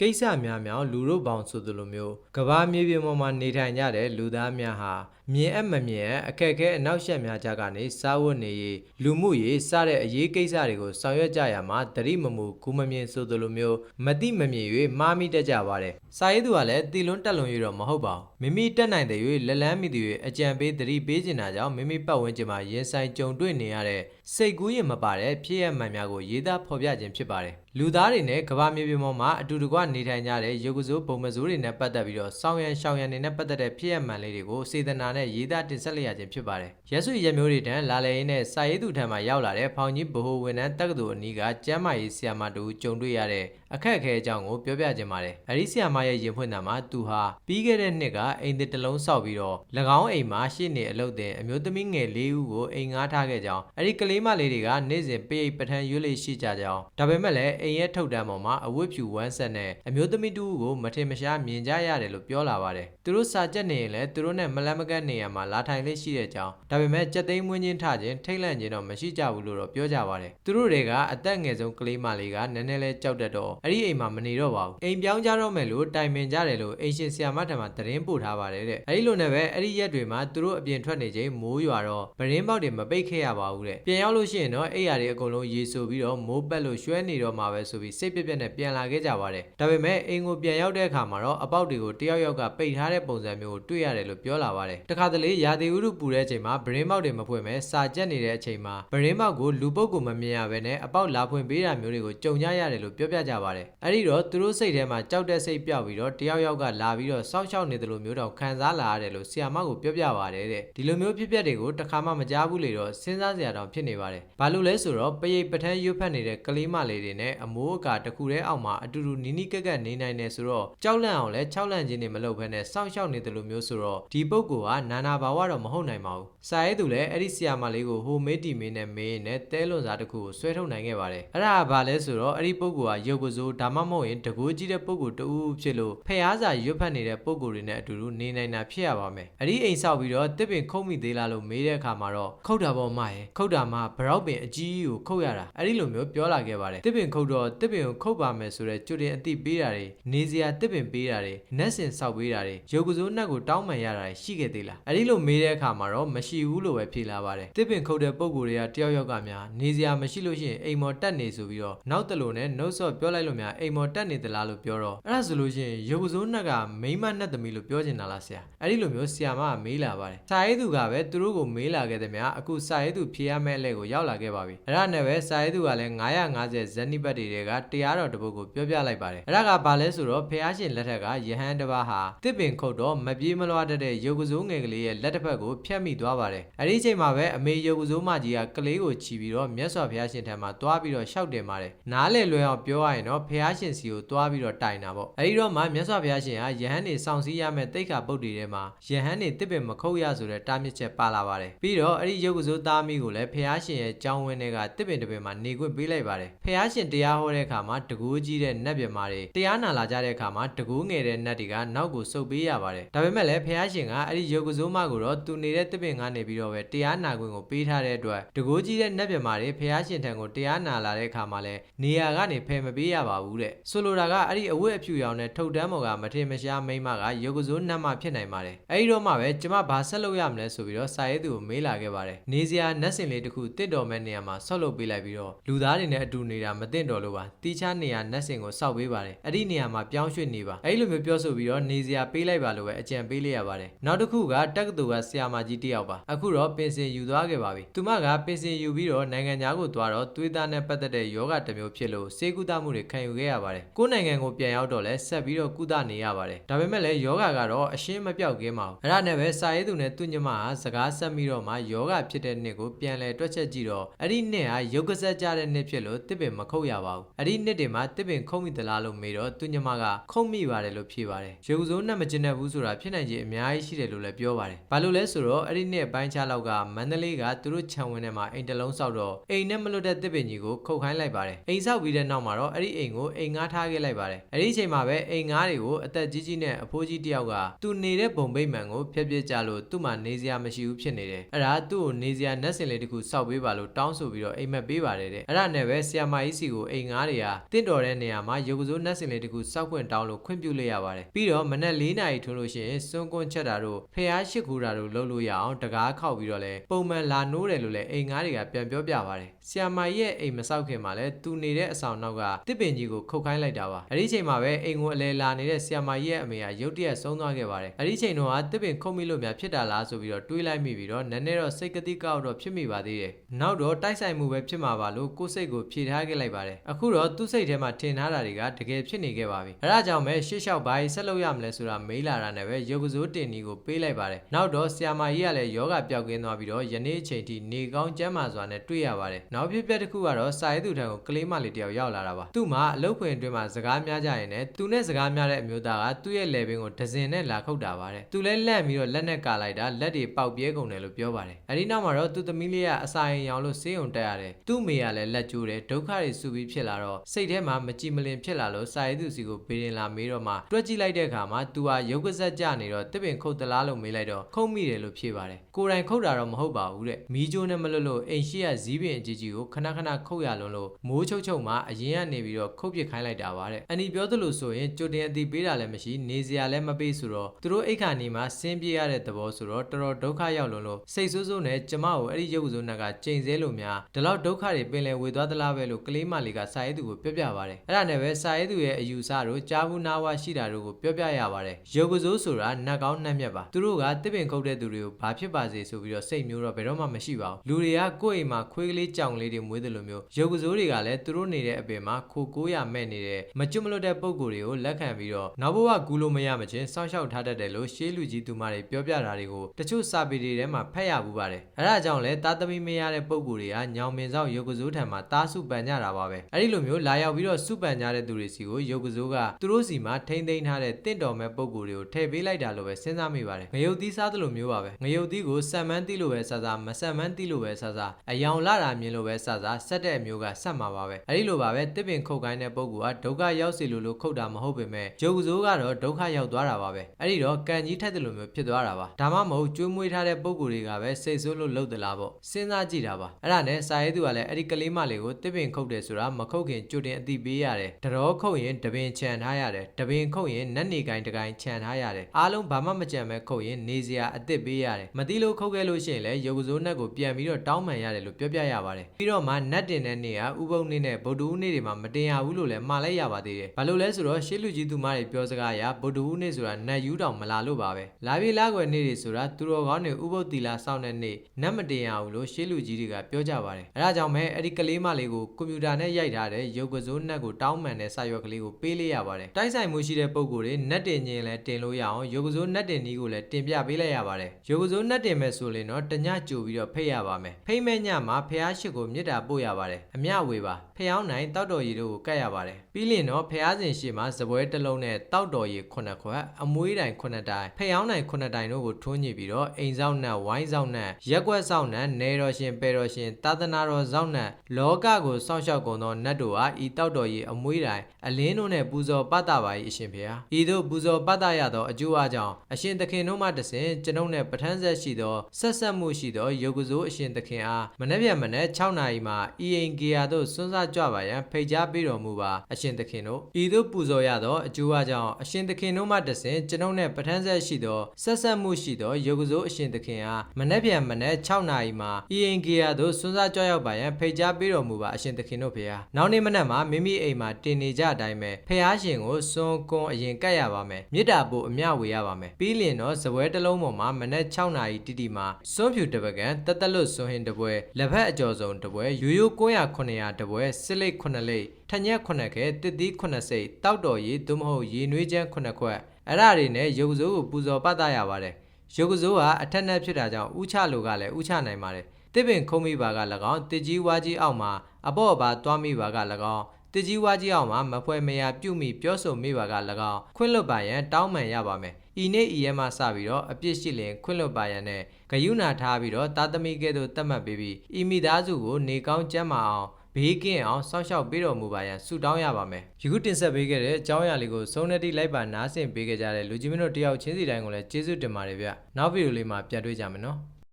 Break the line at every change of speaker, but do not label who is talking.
ကိစ္စများများလူတို့ပေါင်းဆိုသလိုမျိုးကဘာမြေပြင်ပေါ်မှာနေထိုင်ကြတဲ့လူသားများဟာမြင်အပ်မမြင်အပ်အခက်အခဲအနောက်ရှက်များကြကနေစားဝတ်နေရေးလူမှုရေးစတဲ့အရေးကိစ္စတွေကိုဆောင်ရွက်ကြရမှာတတိမမူကူမမြင်ဆိုသလိုမျိုးမတိမမြင်၍မှားမိတတ်ကြပါတယ်စာရေးသူကလည်းတီလွန်းတက်လွန်၍တော့မဟုတ်ပါဘူးမိမိတက်နိုင်တဲ့၍လက်လန်းမိသူ၍အကြံပေးတတိပေးချင်တာကြောင့်မိမိပတ်ဝန်းကျင်မှာရင်ဆိုင်ကြုံတွေ့နေရတဲ့စိတ်ကူးရင်မပါတဲ့ဖြစ်ရမှန်များကိုရေးသားဖော်ပြခြင်းဖြစ်ပါတယ်လူသားတွေနဲ့ကမ္ဘာမြေပြင်ပေါ်မှာအတူတကွနေထိုင်ကြတဲ့ရုပ်ကစိုးပုံမစိုးတွေနဲ့ပတ်သက်ပြီးတော့စောင်းရန်ရှောင်းရန်တွေနဲ့ပတ်သက်တဲ့ဖြစ်ရမှန်လေးတွေကိုစေတနာနဲ့ရေးသားတင်ဆက်လိုက်ရခြင်းဖြစ်ပါတယ်။ရက်စုရက်မျိုးတွေတန်းလာလည်ရင်းနဲ့စာရေးသူထံမှရောက်လာတဲ့ဖောင်ကြီးဗဟိုဝန်ထမ်းတက္ကသိုလ်အနီးကကျမ်းမာရေးဆရာမတူကြုံတွေ့ရတဲ့အခက်အခဲအကြောင်းကိုပြောပြခြင်းပါတယ်။အဲဒီဆရာမရဲ့ရင်ဖွင့်တာမှာသူဟာပြီးခဲ့တဲ့နှစ်ကအိမ်သစ်တစ်လုံးဆောက်ပြီးတော့၎င်းအိမ်မှာရှေ့နေအလုပ်တင်အမျိုးသမီးငယ်၄ဦးကိုအိမ်ငှားထားခဲ့ကြောင်းအဲဒီကလေးမလေးတွေကနေ့စဉ်ပိတ်ပထန်ရွေးလေးရှိကြကြောင်းဒါပေမဲ့လည်းအိမ်ရဲ့ထုတ်တမ်းပေါ်မှာအဝတ်ဖြူဝမ်းဆက်နဲ့အမျိုးသမီးတူကိုမထင်မရှားမြင်ကြရတယ်လို့ပြောလာပါတယ်။သူတို့စာချက်နေရင်လည်းသူတို့နဲ့မလန့်မကန့်နေရမှာလာထိုင်လေးရှိတဲ့ကြောင်းဒါပေမဲ့ကြက်သိမ်းမွင်းချင်းထခြင်းထိတ်လန့်ခြင်းတော့မရှိကြဘူးလို့တော့ပြောကြပါတယ်။သူတို့တွေကအသက်ငယ်ဆုံးကလေးမလေးကနည်းနည်းလေးကြောက်တတ်တော့အဲ့ဒီအိမ်မှာမနေတော့ပါဘူး။အိမ်ပြောင်းကြတော့မယ်လို့တိုင်ပင်ကြတယ်လို့အိမ်ရှင်ဆရာမထံမှသတင်းပို့ထားပါတယ်တဲ့။အဲ့ဒီလိုနဲ့ပဲအဲ့ဒီရက်တွေမှာသူတို့အပြင်ထွက်နေချိန်မိုးရွာတော့ဗရင်းပေါက်တွေမပိတ်ခဲ့ရပါဘူးတဲ့။ပြန်ရောက်လို့ရှိရင်တော့အိမ်ယာတွေအကုန်လုံးရေဆိုပြီးတော့မိုးပက်လို့ရွှဲနေတော့မှာပဲဆိုပြီးစိတ်ပြက်ပြက်နဲ့ပြန်လာခဲ့ကြပါတယ်။ဒါပေမဲ့အိမ်ကိုပြန်ရောက်တဲ့အခါမှာတော့အပေါက်တွေကိုတယောက်ယောက်ကပိတ်ထားတဲ့ပုံစံမျိုးကိုတွေ့ရတယ်လို့ပြောလာပါတယ်။တခါတလေရာသီဥတုပူတဲ့အချိန်မှာဗရင်းပေါက်တွေမဖွင့်မဲစာကြက်နေတဲ့အချိန်မှာဗရင်းပေါက်ကိုလူပုတ်ကိုမမြင်ရဘဲနဲ့အပေါက်လာဖွင့်ပေးတာမျိုးတွေကိုကြုံကြရတယ်လို့ပြောပြကြပါတယ်။အဲဒီတော့သူတို့စိတ်ထဲမှာကြောက်တဲ့စိတ်ပြောက်ပြီးတော့တယောက်ယောက်ကလာပြီးတော့စောင့်ရှောက်နေတယ်လို့မျိုးတော့ခံစားလာရတယ်လို့ဆီယာမကိုပြောပြပါတယ်တဲ့။ဒီလိုမျိုးဖြစ်ပျက်တွေကိုတစ်ခါမှမကြားဘူးလေတော့စဉ်းစားစရာတောင်ဖြစ်နေပါတယ်။ဘာလို့လဲဆိုတော့ပရိတ်ပထန်းရွတ်ဖက်နေတဲ့ကလေးမလေးတွေနဲ့အမိုးအကာတစ်ခုတည်းအောက်မှာအတူတူနီးနီးကက်ကက်နေနိုင်နေဆိုတော့ကြောက်လန့်အောင်လဲ၆လန့်ခြင်းတွေမလုပ်ဘဲနဲ့စောင့်ရှောက်နေတယ်လို့မျိုးဆိုတော့ဒီပုဂ္ဂိုလ်ကနာနာဘာဝတော့မဟုတ်နိုင်ပါဘူး။စာရေးသူလည်းအဲ့ဒီဆီယာမလေးကိုဟိုမေးတီမေးနဲ့မေးနဲ့တဲလွန်စာတစ်ခုကိုဆွဲထုတ်နိုင်ခဲ့ပါတယ်။အဲ့ဒါကဘာလဲဆိုတော့အဲ့ဒီပုဂ္ဂိုလ်ကရုပ်ကစိုးဒါမှမဟုတ်ရင်တကူကြီးတဲ့ပုဂ္ဂိုလ်တူဖြစ်လို့ဖះစာရွတ်ဖက်နေတဲ့ပုဂ္ဂိုလ်တွေနဲ့အတူတူနေနိုင်တာဖြစ်ရပါမယ်။အဲ့ဒီအိမ်ဆောက်ပြီးတော့တစ်ပင်ခုတ်မိသေးလားလို့မေးတဲ့အခါမှာတော့ခုတ်တာပေါ့မရဲ့ခုတ်တာမှဘရောက်ပင်အကြီးကြီးကိုခုတ်ရတာအဲ့ဒီလိုမျိုးပြောလာခဲ့ပါတယ်။တစ်ပင်ခုတ်တော့တစ်ပင်ကိုခုတ်ပါမယ်ဆိုတော့ကြွတင်အသိပေးတာတွေနေစရာတစ်ပင်ပေးတာတွေနက်စင်ဆောက်ပေးတာတွေရုပ်ကစိုးနက်ကိုတောင်းပန်ရတာတွေရှိခဲ့သေးလား။အဲ့ဒီလိုမေးတဲ့အခါမှာတော့မရှိဘူးလို့ပဲဖြေလာပါတယ်။တစ်ပင်ခုတ်တဲ့ပုံကိုယ်တွေကတယောက်ယောက်ကများနေစရာမရှိလို့ရှိရင်အိမ်မော်တက်နေဆိုပြီးတော့နောက်တလူနဲ့နှုတ်ဆော့ပြောလိုက်လို့များအိမ်မော်တက်နေသလားလို့ပြောတော့အဲ့ဒါဆိုလို့ရှိရင်ရုပ်ကစိုးနက်ကမိမနက်သမီးလို့ပြောချင်တာလားဆရာ။အဲ့ဒီလိုမျိုးဆရာမကမေးလာပါတယ်။စာရေးသူကပဲသူတို့ကိုမေးလာခဲ့တဲ့များအခုစာရေးသူဖြေရမယ့်အလဲကိုရောက်လာခဲ့ပါပြီ။အဲ့ဒါနဲ့ပဲစာရေးသူကလည်း950ဇန်နိပတ်တွေကတရားတော်တစ်ပုဒ်ကိုပြောပြလိုက်ပါတယ်။အဲ့ဒါကဘာလဲဆိုတော့ဖះရှင်လက်ထက်ကယဟန်တစ်ပါးဟာတစ်ပင်ခုတ်တော့မပြေးမလွှားတတ်တဲ့ရုပ်ကစိုးငယ်ကလေးရဲ့လက်တစ်ဖက်ကိုဖြတ်မိသွားပါတယ်။အဲ့ဒီအချိန်မှာပဲအမေရုပ်ကစိုးမကြီးကကလေးကိုချီပြီးတော့မြတ်စွာဘုရားရှင်ထံမှာတွားပြီးတော့ရှောက်တင်ပါတယ်။နားလေလွယ်အောင်ပြောရရင်တော့ဖះရှင်စီကိုတွားပြီးတော့တိုင်တာပေါ့။အဲ့ဒီတော့မှမြတ်စွာဘုရားရှင်ကယဟန်နေစောင့်စည်းရမယ့်တိတ်ခါပုတ်တွေထဲမှာယဟန်နေတစ်ပင်မခုတ်ရဆိုတဲ့တားမြစ်ချက်ပါလာပါတယ်။ပြီးတော့အဲ့ဒီရုပ်ကစိုးသားမိကိုလည်းဖះရှင်ရဲ့ကြောင်းဝင်းတွေကတစ်ပင်တစ်ပင်မှာနေခွင့်ပေးလိုက်ပါတယ်။ဖះရှင်တရားဟောတဲ့အခါမှာတကူးကြီးတဲ့နတ်ပြမာတွေတရားနာလာကြတဲ့အခါမှာတကူးငယ်တဲ့နတ်တွေကနောက်ကိုစုပ်ပေးရပါတယ်။ဒါပေမဲ့လည်းဖះရှင်ကအဲ့ဒီရုပ်ကစိုးမကိုတော့သူနေတဲ့တစ်ပင်ကနေပြီးတော့ပဲတရားနာခွင့်ကိုပေးထားတဲ့အတွက်တကူးကြီးတဲ့နတ်ပြမာတွေဖះရှင်ထံကိုတရားနာလာတဲ့အခါမှာလည်းနေရာကနေဖယ်မပေးရပါဘူးတဲ့။ဆိုလိုတာကအဲ့ဒီအဝတ်အဖြူရောင်နဲ့ထုတ်တန်းမော်ကမထင်မရှားမိန်းမကရုပ်ကစိုးနတ်မှဖြစ်နိုင်ပါတယ်။အဲ့ဒီတော့မှပဲကျမဘာဆက်လုပ်ရမလဲဆိုပြီးတော့စာရေးသူကိုမေးလာခဲ့ပါတယ်။နေစရာနတ်စင်လေးတစ်ခုတင့်တော်မဲ့နေရာမှာဆောက်လုပ်ပေးလိုက်ပြီးတော့လူသားတွေနဲ့အတူနေတာမတင့်တော်လို့ပါ။တီးခြားနေရာနတ်စင်ကိုစောက်ပေးပါတယ်။အဲ့ဒီနေရာမှာပြောင်းရွှေ့နေပါ။အဲ့ဒီလိုမျိုးပြောဆိုပြီးတော့နေစရာပေးလိုက်ပါလို့ပဲအကြံပေးလိုက်ရပါတယ်။နောက်တစ်ခုကတက္ကသိုလ်ကဆရာမကြီးတစ်ယောက်ပါ။အခုတော့ပင်စင်ယူသွားခဲ့ပါပြီ။သူမကပင်စင်ယူပြီးတော့နိုင်ငံသားကိုသွားတော့သွေးသားနဲ့ပတ်သက်တဲ့ယောဂတစ်မျိုးဖြစ်လို့စေကုသမှုတွေခံယူခဲ့ရပါတယ်။ကိုယ်နိုင်ငံကိုပြန်ရောက်တော့လဲဆက်ပြီးတော့ကုသနေရပါတယ်။ဒါပေမဲ့လည်းယောဂကတော့အရှင်းမပြောက်ကင်းပါဘူး။အဲ့ဒါနဲ့ပဲစာရေးသူနဲ့သူညမကစကားဆက်ပြီးတော့မှယောဂဖြစ်တဲ့နှစ်ကိုပြန်လဲတွက်ချက်ကြည့်တော့အဲ့ဒီနှစ်ဟာရုပ်ကဆက်ကြတဲ့နှစ်ဖြစ်လို့တစ်ပင်မခုတ်ရပါဘူး။အဲ့ဒီနှစ်တွေမှာတစ်ပင်ခုတ်မိသလားလို့မေးတော့သူညမကခုတ်မိပါတယ်လို့ဖြေပါတယ်။ရုပ်စိုးနဲ့မကျင်တဲ့ဘူးဆိုတာဖြစ်နိုင်ခြေအများကြီးရှိတယ်လို့လည်းပြောပါတယ်။ဘာလို့လဲဆိုတော့အဲ့ဒီနှစ်ပိုင်းခြားလောက်ကမန္တလေးကသူတို့ခြံဝင်းထဲမှာအိမ်တစ်လုံးဆောက်တော့အိမ်နဲ့မလွတ်တဲ့တစ်ပင်ကြီးကိုခုတ်ခိုင်းလိုက်ပါတယ်။အိမ်ဆောက်ပြီးတဲ့နောက်မှာတော့အဲ့ဒီအိမ်ကိုအိမ်ငားထားခဲ့လိုက်ပါတယ်။အဲ့ဒီအချိန်မှာပဲအိမ်ငားတွေကိုအသက်ကြီးကြီးနဲ့အဖိုးကြီးတယောက်ကသူနေတဲ့ဘုံဗိတ်မှန်ကိုဖျက်ပြစ်ကြလို့သူ့မှာနေစရာမရှိဘူးဖြစ်နေတယ်။အဲ့ဒါသူ့ကိုနေစရာနတ်စင်လေးတစ်ခုစောက်က်ပေးပါလို့တောင်းဆိုပြီးတော့အိမ်မက်ပေးပါတယ်တဲ့အဲ့ဒါနဲ့ပဲဆီယမာကြီးစီကိုအိမ်ငားတွေကတင့်တော်တဲ့နေရာမှာရုပ်ကစိုးနတ်စင်လေးတစ်ခုစောက်ခွင့်တောင်းလို့ခွင့်ပြုလိုက်ရပါတယ်ပြီးတော့မနက်၄နာရီထိုးလို့ရှိရင်စွန်းကွန်းချက်တာတို့ဖျားရှိခိုးတာတို့လုပ်လို့ရအောင်တကားခောက်ပြီးတော့လဲပုံမှန်လာနိုးတယ်လို့လဲအိမ်ငားတွေကပြန်ပြောပြပါတယ်ဆီယမာကြီးရဲ့အိမ်မစောက်ခင်မှာလဲသူနေတဲ့အဆောင်နောက်ကတစ်ပင်ကြီးကိုခုတ်ခိုင်းလိုက်တာပါအဲ့ဒီချိန်မှာပဲအိမ်ကိုအလဲလာနေတဲ့ဆီယမာကြီးရဲ့အမေကရုတ်တရက်ဆုံးသွားခဲ့ပါတယ်အဲ့ဒီချိန်တော့တစ်ပင်ခုတ်မိလို့များဖြစ်တာလားဆိုပြီးတော့တွေးလိုက်မိပြီးတော့နည်းနည်းတော့စိတ်ကတိကောက်တော့ဖြစ်မိပါသေးတယ်နောက်တော့တိုက်ဆိုင်မှုပဲဖြစ်မှာပါလို့ကိုယ်စိတ်ကိုဖြေထားခဲ့လိုက်ပါတယ်အခုတော့သူ့စိတ်ထဲမှာထင်ထားတာတွေကတကယ်ဖြစ်နေခဲ့ပါပြီအဲဒါကြောင့်ပဲရှေ့လျှောက်ဘာကြီးဆက်လုပ်ရမလဲဆိုတာမေးလာတာနဲ့ပဲရုပ်ကစိုးတင်နီကိုပေးလိုက်ပါတယ်နောက်တော့ဆီယာမာကြီးကလည်းယောဂပျောက်ကင်းသွားပြီးတော့ယနေ့အချိန်ထိနေကောင်းကျန်းမာစွာနဲ့တွေ့ရပါတယ်နောက်ဖြစ်ပျက်တစ်ခုကတော့စာရေးသူထံကိုကလေးမလေးတယောက်ရောက်လာတာပါသူ့မှာအလုပ်ခွင်အတွင်းမှာစကားများကြရင်လည်းသူနဲ့စကားများတဲ့အမျိုးသားကသူ့ရဲ့လေပင်ကိုဒဇင်နဲ့လာခုတ်တာပါတယ်သူလည်းလန့်ပြီးတော့လက်နဲ့ကာလိုက်တာလက်တွေပေါက်ပြဲကုန်တယ်လို့ပြောပါတယ်အဲဒီနောက်မှာတော့သူသမီးလေးကအစာရင်ရောင်လို့ဆေးုံတက်ရတယ်သူ့မိကလည်းလက်ကျိုးတယ်ဒုက္ခတွေဆူပြီးဖြစ်လာတော့စိတ်ထဲမှာမကြည်မလင်ဖြစ်လာလို့စာရေးသူစီကိုပေးရင်လာမေးတော့မှတွက်ကြည့်လိုက်တဲ့အခါမှာသူဟာရုပ်ကဆက်ကြနေတော့တစ်ပင်ခုတ်တလားလို့မေးလိုက်တော့ခုတ်မိတယ်လို့ဖြေပါတယ်ကိုယ်တိုင်ခုတ်တာတော့မဟုတ်ပါဘူးတဲ့မီးကြိုးနဲ့မလွတ်လို့အိမ်ရှိရဇီးပင်အကြီးကြီးကိုခဏခဏခုတ်ရလွန်းလို့မိုးချုပ်ချုပ်မှအရင်ကနေပြီးတော့ခုတ်ပစ်ခိုင်းလိုက်တာပါတဲ့အန်ဒီပြောသလိုဆိုရင်ကြိုတင်အသိပေးတာလည်းမရှိနေစရာလည်းမပေးဆိုတော့သူတို့အိတ်ခါနေမှာဆင်းပြေးရတဲ့သဘောဆိုတော့တော်တော်ဒုက္ခရောက်လွန်းလို့စိတ်ဆိုးဆိုးနဲ့ကျမကိုအဲ့ဒီရုပ်စိုးနက်ကချိန်ဆလို့များဒီလောက်ဒုက္ခတွေပင်လယ်ဝေသွားသလားပဲလို့ကလေးမလေးကစာရေးသူကိုပြောပြပါတယ်အဲ့ဒါနဲ့ပဲစာရေးသူရဲ့အယူဆတို့ကြားဘူးနာဝရှိတာတို့ကိုပြောပြရပါတယ်ရုပ်ကစိုးဆိုတာနတ်ကောင်းနှက်မြက်ပါသူတို့ကတစ်ပင်ခုတ်တဲ့သူတွေကိုဘာဖြစ်ပါစေဆိုပြီးတော့စိတ်မျိုးတော့ဘယ်တော့မှမရှိပါဘူးလူတွေကကိုယ့်အိမ်မှာခွေးကလေးကြောင်လေးတွေမွေးတယ်လို့မျိုးရုပ်ကစိုးတွေကလည်းသူတို့နေတဲ့အပင်မှာခိုကိုးရမဲ့နေတဲ့မကျွတ်မလွတ်တဲ့ပုံကိုယ်တွေကိုလက်ခံပြီးတော့နောက်ဘဝကူလို့မရမချင်းစောင့်ရှောက်ထားတတ်တယ်လို့ရှေးလူကြီးသူမတွေပြောပြတာတွေကိုတချို့စာပေတွေထဲမှာဖတ်ရဘူးပါတယ်အဲဒါကြောင့်လဲသားသမီးမရတဲ့ပုံကိုယ်တွေကညောင်မင်ဆောင်ရုပ်ကစိုးထံမှာတားစုပန်ကြတာပါပဲအဲဒီလိုမျိုးလာရောက်ပြီးတော့စုပန်ကြတဲ့သူတွေစီကိုရုပ်ကစိုးကသူတို့စီမှာထိမ့်သိမ်းထားတဲ့တင့်တော်မဲ့ပုံကိုယ်တွေကိုထည့်ပေးလိုက်တာလို့ပဲစဉ်းစားမိပါတယ်ငရုတ်သီးစားသလိုမျိုးပါပဲငရုတ်သီးကိုစံမန်းသီးလို့ပဲစားစားမစံမန်းသီးလို့ပဲစားစားအယောင်လာတာမြင်လို့ပဲစားစားဆက်တဲ့အမျိုးကဆက်မှာပါပဲအဲဒီလိုပါပဲတစ်ပင်ခုတ်ကိုင်းတဲ့ပုံကဒုက္ခရောက်စီလို့လို့ခုတ်တာမဟုတ်ပေမဲ့ရုပ်ကစိုးကတော့ဒုက္ခရောက်သွားတာပါပဲအဲဒီတော့ကံကြီးထက်တယ်လို့မျိုးဖြစ်သွားတာပါဒါမှမဟုတ်ကျွေးမွေးထားတဲ့ပုံကိုယ်တွေကပဲစိတ်ဆိုးလို့လှုပ်သလားပေါ့စဉ်းစားကြည့်တာပါအဲ့ဒါနဲ့စာရေးသူကလည်းအဲ့ဒီကလေးမလေးကိုတစ်ပင်ခုတ်တယ်ဆိုတာမခုတ်ခင်ကြိုတင်အသိပေးရတယ်တရောခုတ်ရင်တပင်ခြံထားရတယ်တပင်ခုတ်ရင်နတ်နေကိုင်းတကိုင်းခြံထားရတယ်အားလုံးဘာမှမကြံမဲ့ခုတ်ရင်နေစရာအသစ်ပေးရတယ်မသိလို့ခုတ်ခဲ့လို့ရှိရင်လည်းရုပ်ကစိုးနတ်ကိုပြန်ပြီးတော့တောင်းပန်ရတယ်လို့ပြောပြရပါတယ်ပြီးတော့မှနတ်တင်တဲ့နေ့ကဥပုံနေ့နဲ့ဗုဒ္ဓဦးနေ့တွေမှာမတင်ရဘူးလို့လည်းမှားလိုက်ရပါသေးတယ်ဘာလို့လဲဆိုတော့ရှေးလူကြီးသူမတွေပြောစကားအရဗုဒ္ဓဦးနေ့ဆိုတာနတ်ယူတောင်မလာလို့ပါပဲလာပြေလာကွယ်နေ့တွေဆိုတာသူတော်ကောင်းတွေဥပုပ်တီလာစောင့်တဲ့နေ့နတ်မတင်ရဘူးလို့ရှေးလူကြီးတွေကပြောကြပါတယ်အဲဒါကြောင့်ပဲအဲ့ဒီကလေးမလေးကိုကွန်ပျူတာနဲ့ရိုက်ထားတဲ့ရုပ်ကစိုးနတ်ကိုတောင်းပန်တဲ့စာရွက်ကလေးကိုပေးလိုက်ရပါတယ်တိုက်ဆိုင်မှုရှိတဲ့ပုံကိုယ်တွေနတ်တင်ခြင်းလည်းတင်လို့ရအောင်ရုပ်ကစိုးနတ်တင်နီးကိုလည်းတင်ပြပေးလိုက်ရပါတယ်ရုပ်ကစိုးနတ်တင်မဲ့ဆိုရင်တော့တညကြိုပြီးတော့ဖိတ်ရပါမယ်ဖိတ်မဲ့ညမှာဖះရှိကိုမြစ်တာပို့ရပါတယ်အမျှဝေပါဖះအောင်နိုင်တောက်တော်ရည်တို့ကိုကတ်ရပါတယ် ပြီးလင်တော့ဖះစဉ်ရှိမှာစပွဲတစ်လုံးနဲ့တောက်တော်ရည်9ခွက်အမွေးတိုင်9တိုင်ဖះအောင်နိုင်9တိုင်တို့ကိုထွန်းညစ်ပြီးတော့အိမ်ဆောင်နတ်ဝိုင်းဆောင်နတ်ရက်ကွက်ဆောင်နတ်နေတော်ရှင်ပေတော်ရှင်သာသနာတော်ဆောင်နတ်လောကကိုစောင့်ရှောက်ကုန်သောနတ်တို့ဟာဤတောက်တော်ရည်အမွေးတိုင်အလင်းတို့နဲ့ပူဇော်ပတ်တာပါ၏အရှင်ဖះဤသို့ပူဇော်ပတ်တာရသောအကျိုးအကြောင်းအရှင်သခင်တို့မှတဆင်ကျွန်ုပ်နှင့်ပဋ္ဌာန်းဆက်ရှိသောဆက်ဆက်မှုရှိသောယုတ်ကစိုးအရှင်သခင်အားမနေ့ပြန်မနေ့6နာရီမှာဤအိမ်ဂေယာသို့စွန်းစားကြွပါရန်ဖိတ်ကြားပေးတော်မူပါအရှင်သခင်တို့ဤသို့ပူဇော်ရသောအကျိုးအကြောင်းအရှင်သခင်တို့မှတဆင်ကျွန်ုပ်နှင့်ပဋ္ဌာန်းဆက်ရှိသောဆက်ဆက်မှုရှိသောယုတ်ကစိုးအရှင်သခင်အားမနေ့ပြန်မနေ့6နာရီမှာဤအိမ်ဂေယာသို့စွန်းစားကြွရောက်ပါရန်ဖိတ်ကြားပေးတော်မူပါအရှင်သခင်တို့ဖေဟာနောက်နေ့မနက်မှာမိမိအိမ်မှာတင်နေကြအတိုင်းပဲဖះရှင်ကိုစွန်ကွန်အရင်ကတ်ရပါမယ်မေတ္တာပို့အမျှဝေရပါမယ်ပြီးလင်တော့ဇပွဲတစ်လုံးပေါ်မှာမနက်6နာရီတိတိမှာစွန့်ဖြူတပကံတက်တက်လွတ်စွန်ဟင်တပွဲလက်ဖက်အကျော်စုံတပွဲရိုးရိုး900 900တပွဲစစ်လိတ်9လိတ်ထညက်9ခဲတစ်သီး9စိတ်တောက်တော်ရည်သို့မဟုတ်ရေနွေးချမ်း9ခွက်အဲ့ဒါတွေနဲ့ရုပ်စိုးကိုပူဇော်ပတ်သားရပါတယ်ရုပ်ကစိုးကအထက်နဲ့ဖြစ်တာကြောင့်ဥချလိုကလည်းဥချနိုင်ပါတယ်တစ်ပင်ခုံးမိပါက၎င်းတစ်ကြီးဝါကြီးအောက်မှာအပေါ့အပါသွားမိပါက၎င်းတကြီးဝါကြီးအောင်မှာမဖွဲမရပြုတ်မိပြောဆိုမိပါက၎င်းခွင့်လွတ်ပါရန်တောင်းပန်ရပါမယ်။ဤနေ့ဤရဲမှစပြီးတော့အပြစ်ရှိလင်ခွင့်လွတ်ပါရန်နဲ့ဂယုဏထားပြီးတော့တာသမီကဲ့သို့တတ်မှတ်ပေးပြီးဤမိသားစုကိုနေကောင်းကျန်းမာအောင် ဘေးကင်းအောင်စောင့်ရှောက်ပေးတော်မူပါရန်ဆုတောင်းရပါမယ်။ယခုတင်ဆက်ပေးခဲ့တဲ့အကြောင်းအရာလေးကိုစုံနေတိလိုက်ပါနားဆင်ပေးကြတဲ့လူကြီးမင်းတို့တယောက်ချင်းစီတိုင်းကိုလည်းကျေးဇူးတင်ပါတယ်ဗျ။နောက်ဗီဒီယိုလေးမှာပြန်တွေ့ကြမယ်နော်။